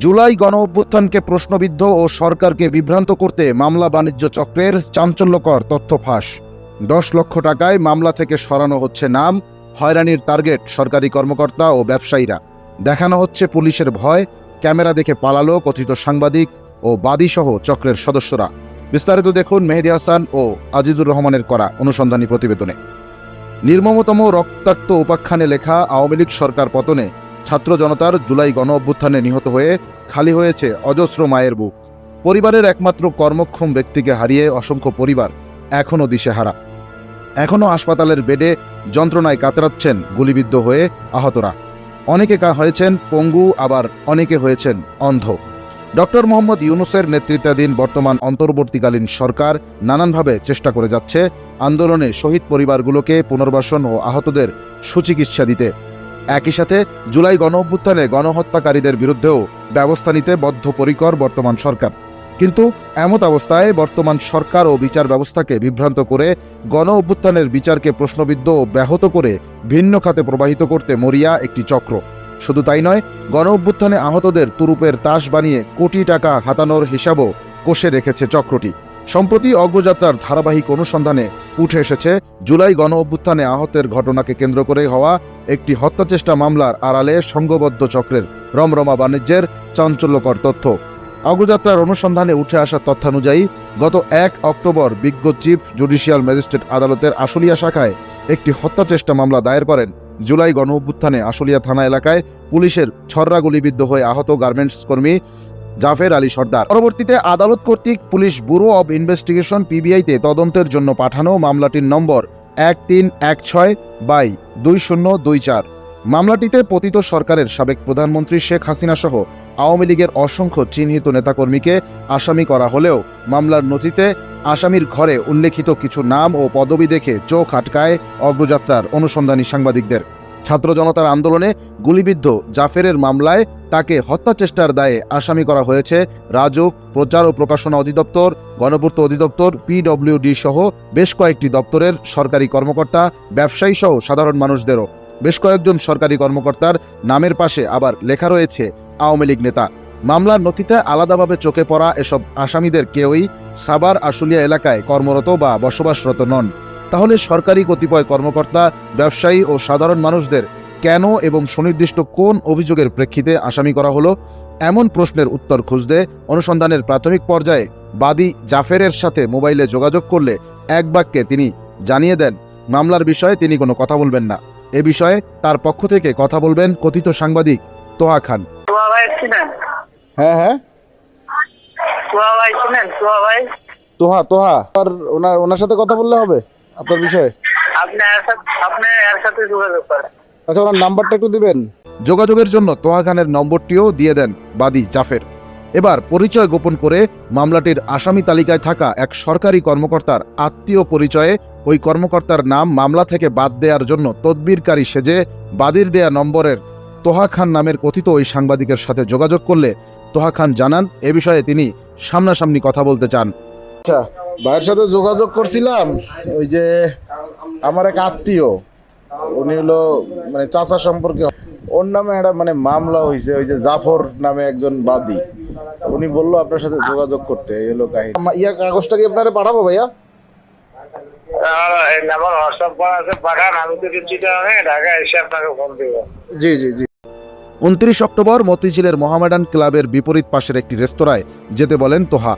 জুলাই গণ অভ্যুত্থানকে প্রশ্নবিদ্ধ ও সরকারকে বিভ্রান্ত করতে মামলা বাণিজ্য চক্রের চাঞ্চল্যকর তথ্য ফাঁস। দশ লক্ষ টাকায় মামলা থেকে সরানো হচ্ছে নাম, হয়রানির টার্গেট সরকারি কর্মকর্তা ও ব্যবসায়ীরা। দেখানো হচ্ছে পুলিশের ভয়, ক্যামেরা দেখে পালালো কথিত সাংবাদিক ও বাদীসহ চক্রের সদস্যরা। বিস্তারিত দেখুন মেহেদি হাসান ও আজিজুর রহমানের করা অনুসন্ধানী প্রতিবেদনে। নির্মমতম রক্তাক্ত উপাখ্যানে লেখা আওয়ামী লীগ সরকার পতনে ছাত্র জনতার জুলাই গণ অভ্যুত্থানে নিহত হয়ে খালি হয়েছে অজস্র মায়ের বুক। পরিবারের একমাত্র কর্মক্ষম ব্যক্তিকে হারিয়ে অসংখ্য পরিবার এখনও দিশেহারা। এখনও হাসপাতালের বেডে যন্ত্রণায় কাতরাচ্ছেন গুলিবিদ্ধ হয়ে আহতরা। অনেকে কা হয়েছেন পঙ্গু, আবার অনেকে হয়েছেন অন্ধ। ডক্টর মোহাম্মদ ইউনুসের নেতৃত্বাধীন বর্তমান অন্তর্বর্তীকালীন সরকার নানানভাবে চেষ্টা করে যাচ্ছে আন্দোলনে শহীদ পরিবারগুলোকে পুনর্বাসন ও আহতদের সুচিকিৎসা দিতে। একই সাথে জুলাই গণ অভ্যুত্থানে গণহত্যাকারীদের বিরুদ্ধেও ব্যবস্থা নিতে বদ্ধপরিকর বর্তমান সরকার। কিন্তু এমত অবস্থায় বর্তমান সরকার ও বিচার ব্যবস্থাকে বিভ্রান্ত করে গণ অভ্যুত্থানের বিচারকে প্রশ্নবিদ্ধ ও ব্যাহত করে ভিন্ন খাতে প্রবাহিত করতে মরিয়া একটি চক্র। শুধু তাই নয় গণ অভ্যুত্থানে আহতদের তুরুপের তাস বানিয়ে কোটি টাকা হাতানোর হিসাবও কষে রেখেছে চক্রটি। সম্প্রতি অগ্রযাত্রার ধারাবাহিক অনুসন্ধানে উঠে এসেছে, জুলাই গণ অভ্যুত্থানে আহতের ঘটনাকে কেন্দ্র করে হওয়া একটি হত্যাচেষ্টা মামলার আড়ালে সংঘবদ্ধ চক্রের রমরমা বাণিজ্যের চাঞ্চল্যকর তথ্য। অগ্রযাত্রার অনুসন্ধানে উঠে আসা তথ্যানুযায়ী, গত এক অক্টোবর বিজ্ঞ চিফ জুডিশিয়াল ম্যাজিস্ট্রেট আদালতের আশুলিয়া শাখায় একটি হত্যাচেষ্টা মামলা দায়ের করেন। জুলাই গণ অভ্যুত্থানে আশুলিয়া থানা এলাকায় পুলিশের ছররা গুলিবিদ্ধ হয়ে আহত গার্মেন্টস কর্মী জাফের আলী সর্দার। পরবর্তীতে আদালত কর্তৃক পুলিশ ব্যুরো অব ইনভেস্টিগেশন পিবিআইতে তদন্তের জন্য পাঠানো মামলাটির নম্বর এক তিন এক ছয় বাই দুই শূন্য দুই চার। মামলাটিতে পতিত সরকারের সাবেক প্রধানমন্ত্রী শেখ হাসিনা সহ আওয়ামী লীগের অসংখ্য চিহ্নিত নেতাকর্মীকে আসামি করা হলেও মামলার নথিতে আসামির ঘরে উল্লেখিত কিছু নাম ও পদবি দেখে চোখ আটকায় অগ্রযাত্রার অনুসন্ধানী সাংবাদিকদের। ছাত্র জনতার আন্দোলনে গুলিবিদ্ধ জাফেরের মামলায় তাকে হত্যা চেষ্টার দায়ে আসামি করা হয়েছে রাজুক, প্রচার ও প্রকাশনা অধিদপ্তর, গণপূর্ত অধিদপ্তর, পিডব্লিউডি সহ বেশ কয়েকটি দপ্তরের সরকারি কর্মকর্তা, ব্যবসায়ী সহ সাধারণ মানুষদেরও। বেশ কয়েকজন সরকারি কর্মকর্তার নামের পাশে আবার লেখা রয়েছে আওয়ামী লীগ নেতা। মামলার নথিতে আলাদাভাবে চোখে পড়া এসব আসামিদের কেউই সাবার আশুলিয়া এলাকায় কর্মরত বা বসবাসরত নন। তাহলে সরকারি কতিপয় কর্মকর্তা ব্যবসায়ী ও সাধারণ মানুষদের কেন এবং সুনির্দিষ্ট কোন অভিযোগের প্রেক্ষিতে আসামি করা হলো? এমন প্রশ্নের উত্তর খুঁজতে অনুসন্ধানের প্রাথমিক পর্যায়ে বাদী জাফেরের সাথে মোবাইলে যোগাযোগ করলে এক বাক্যে তিনি জানিয়ে দেন মামলার বিষয়ে তিনি কোনো কথা বলবেন না। এ বিষয়ে তার পক্ষ থেকে কথা বলবেন কথিত সাংবাদিক তোহা খান। হ্যাঁ হ্যাঁ। তোহা তোহা ওনার ওনার সাথে কথা বললে হবে? আপনার বিষয়ে? আপনি এর সাথে আপনি এর সাথে যোগাযোগ করেন। আচ্ছা ওনার নাম্বারটা একটু দিবেন। যোগাযোগের জন্য তোহা খানের নম্বরটিও দিয়ে দেন বাদী জাফের। এবার পরিচয় গোপন করে মামলাটির আসামি তালিকায় থাকা এক সরকারি কর্মকর্তার আত্মীয় পরিচয়ে ওই কর্মকর্তার নাম মামলা থেকে বাদ দেওয়ার জন্য তদবিরকারী সেজে বাদীর দেয়া নম্বরের তোহা খান নামের কথিত ওই সাংবাদিকের সাথে যোগাযোগ করলে তোহা খান জানান এ বিষয়ে তিনি সামনাসামনি কথা বলতে চান। আচ্ছা ভাইয়ের সাথে যোগাযোগ করছিলাম ওই যে আমার এক আত্মীয় উনি হলো মানে চাচা সম্পর্কে ওর নামে একটা মানে মামলা হয়েছে ওই যে জাফর নামে একজন বাদী। উনি বলল আপনার সাথে যোগাযোগ করতে এই হলো কাহিনী। ইয়া কাগজটা কি আপনারা পাঠাবো ভাইয়া? জি জি জি। উনত্রিশ অক্টোবর মতিঝিলের মোহামেডান ক্লাবের বিপরীত পাশের একটি রেস্তোরাঁয় যেতে বলেন তোহা।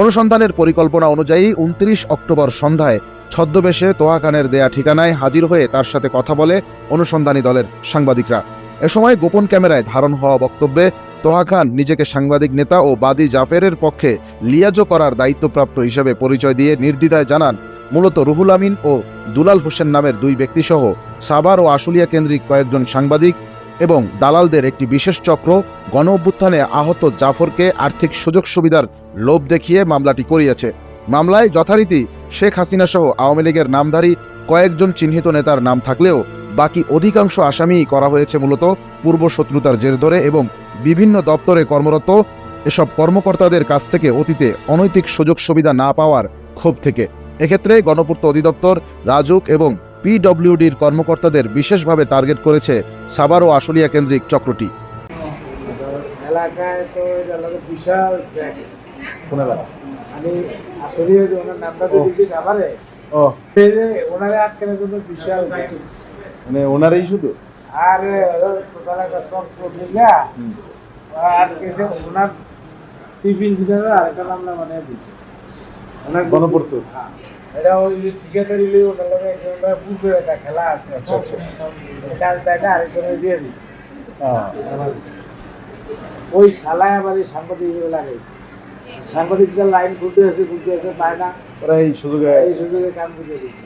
অনুসন্ধানের পরিকল্পনা অনুযায়ী উনত্রিশ অক্টোবর সন্ধ্যায় ছদ্মবেশে তোহা খানের দেয়া ঠিকানায় হাজির হয়ে তার সাথে কথা বলে অনুসন্ধানী দলের সাংবাদিকরা। এ সময় গোপন ক্যামেরায় ধারণ হওয়া বক্তব্যে তোহা খান নিজেকে সাংবাদিক নেতা ও বাদী জাফেরের পক্ষে লিয়াজো করার দায়িত্বপ্রাপ্ত হিসেবে পরিচয় দিয়ে নির্দ্বিধায় জানান মূলত রুহুল আমিন ও দুলাল হোসেন নামের দুই ব্যক্তিসহ সাবার ও আশুলিয়া কেন্দ্রিক কয়েকজন সাংবাদিক এবং দালালদের একটি বিশেষ চক্র গণ অভ্যুত্থানে আহত জাফরকে আর্থিক সুযোগ সুবিধার লোভ দেখিয়ে মামলাটি করিয়েছে। মামলায় যথারীতি শেখ হাসিনা সহ আওয়ামী লীগের নামধারী কয়েকজন চিহ্নিত নেতার নাম থাকলেও বাকি অধিকাংশ আসামিই করা হয়েছে মূলত পূর্ব শত্রুতার জের ধরে এবং বিভিন্ন দপ্তরে কর্মরত এসব কর্মকর্তাদের কাছ থেকে অতীতে অনৈতিক সুযোগ সুবিধা না পাওয়ার ক্ষোভ থেকে। এক্ষেত্রে গণপূর্ত অধিদপ্তর, রাজুক এবং পিডব্লিউডির কর্মকর্তাদের বিশেষভাবে টার্গেট করেছে সাভার ও আশুলিয়া কেন্দ্রিক চক্রটি। এলাকায় তো বিশাল জ্যাকেট কোন এলাকা আমি আসলে যে ওনার নামটা তো দিচ্ছিস ও। ওনারে আটকানোর জন্য বিশাল মানে ওনারই শুধু? আর টোটাল একটা সব পত্রিকা আটকেছে ওনার চিফ ইঞ্জিনিয়ার আরেকটা মামলা মানে দিচ্ছে ওনার গণপূর্ত? হ্যাঁ। এটা ওই যে ঠিকাদারি লিয়ে ওনার লগে একটা পূর্বে একটা খেলা আছে। আচ্ছা, আচ্ছা। আরেকজনের দিয়ে দিছে। ওই শালায় আবার এই সাংবাদিক লাগাইছে। সাংবাদিকদের লাইন খুলতে আছে খুলতে আছে পায় না। ওরা এই সুযোগে এই সুযোগে কাম করে দিচ্ছে।